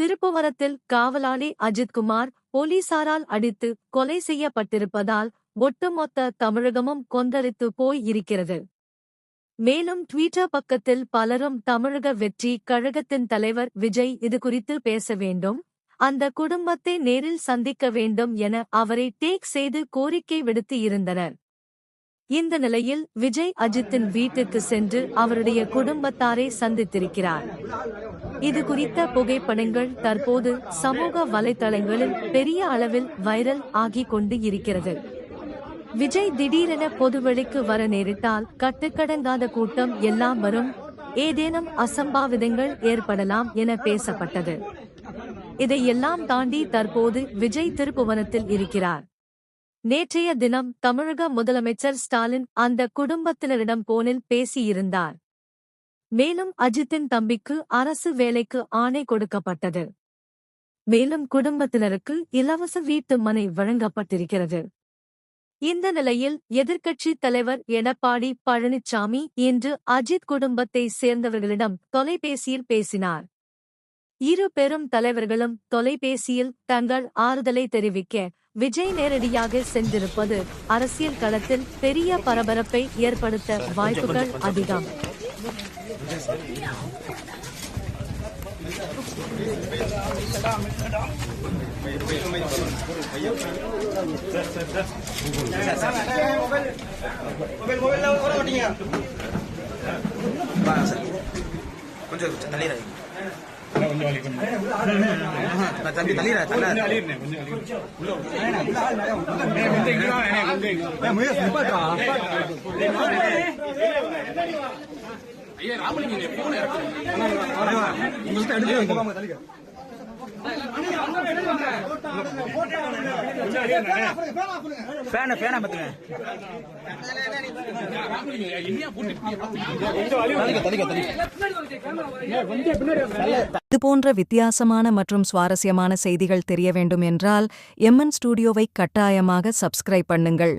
திருப்புவரத்தில் காவலாளி அஜித்குமார் போலீசாரால் அடித்து கொலை செய்யப்பட்டிருப்பதால் ஒட்டுமொத்த தமிழகமும் கொந்தளித்து போய் இருக்கிறது. மேலும் ட்விட்டர் பக்கத்தில் பலரும் தமிழக வெற்றி கழகத்தின் தலைவர் விஜய் இது குறித்து பேச வேண்டும் அந்த குடும்பத்தை நேரில் சந்திக்க வேண்டும் என அவரை டேக் செய்து கோரிக்கை விடுத்து இருந்தனர். இந்த நிலையில் விஜய் அஜித்தின் வீட்டுக்கு சென்று அவருடைய குடும்பத்தாரை சந்தித்திருக்கிறார். இது குறித்த புகைப்படங்கள் தற்போது சமூக வலைதளங்களில் பெரிய அளவில் வைரல் ஆகிக் கொண்டு இருக்கிறது. விஜய் திடீரென பொதுவெளிக்கு வர நேரிட்டால் கட்டுக்கடங்காத கூட்டம் எல்லாம் வரும். ஏதேனும் அசம்பாவிதங்கள் ஏற்படலாம் என பேசப்பட்டது. இதையெல்லாம் தாண்டி தற்போது விஜய் திருப்புவனத்தில் இருக்கிறார். நேற்றைய தினம் தமிழக முதலமைச்சர் ஸ்டாலின் அந்த குடும்பத்தினரிடம் போனில் பேசியிருந்தார். மேலும் அஜித்தின் தம்பிக்கு அரசு வேலைக்கு ஆணை கொடுக்கப்பட்டது. மேலும் குடும்பத்தினருக்கு இலவச வீட்டு மனை வழங்கப்பட்டிருக்கிறது. இந்த நிலையில் எதிர்க்கட்சித் தலைவர் எடப்பாடி பழனிசாமி இன்று அஜித் குடும்பத்தை சேர்ந்தவர்களிடம் தொலைபேசியில் பேசினார். இரு பெரும் தலைவர்களும் தொலைபேசியில் தங்கள் ஆறுதலை தெரிவிக்க விஜய் நேரடியாக சென்றிருப்பது அரசியல் களத்தில் பெரிய பரபரப்பை ஏற்படுத்த வாய்ப்புகள் அதிகம். கொஞ்சம் தள்ளிடுற தம்பி தள்ளிடுற தள்ள ஃபேனை ஃபேனை பத்துங்க வித்தியாசமான மற்றும் சுவாரஸ்யமான செய்திகள் தெரிய வேண்டும் என்றால் எம்என் ஸ்டுடியோவை கட்டாயமாக சப்ஸ்கிரைப் பண்ணுங்கள்.